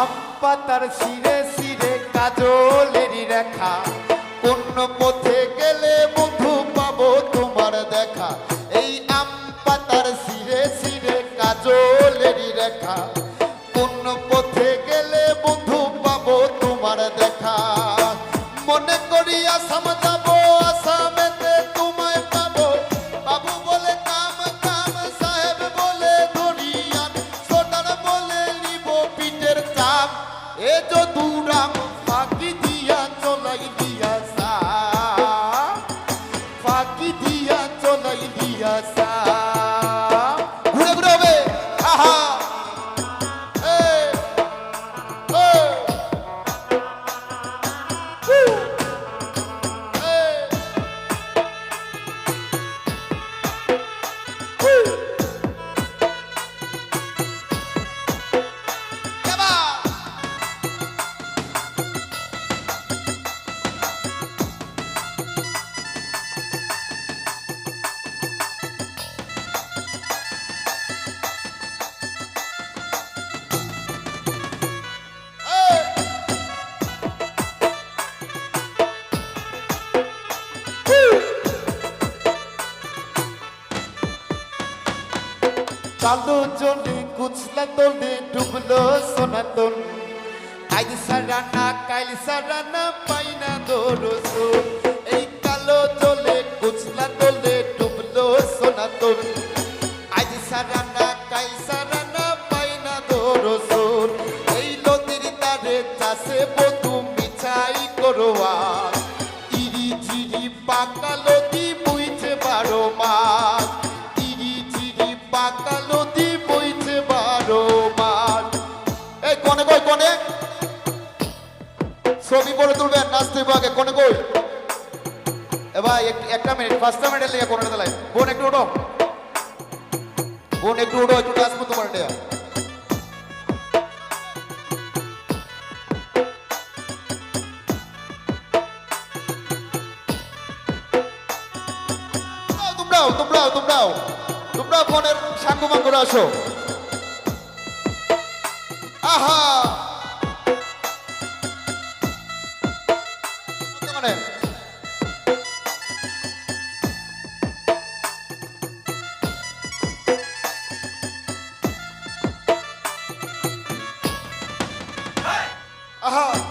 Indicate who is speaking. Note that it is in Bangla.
Speaker 1: আম পাতার সিরে সিরে কাজলেরই রেখা। অন্য পথে গেলে বন্ধু পাবো তোমার দেখা। এই আম পাতার সিরে সিরে কাজলেরই রেখা। অন্য এ তো দুরাম ফাঁকি কালো জলে কুচলা তোলে ডুবলো সোনাতন। আজ সারানা, কাইল সারানা, পাইনা দোরসুন এই কালো জলে কুচলা তোলে ডুবলো সোনাতন। আজ সারানা, কাইল সারানা, পাইনা দোরসুন এই নদীর তারে চাষে বধু মিছাই করোয়া ইরি চিরি পাকা লদি বইছে বারো মাস। ছবি করে তুলবেন, নাচতে হবে আগে, কনে কই ভাই একটা মিনিট, পাঁচটা মিনিট লেগে কোনে দিলাই বোন, একটু উঠো। বোন, একটু উঠো, একটু নাচবো তোমার এটা তোমরাও তোমরাও তোমরাও ফোনের সাঙ্গ মাঙ্গরা আসো। আহা! Uh-huh.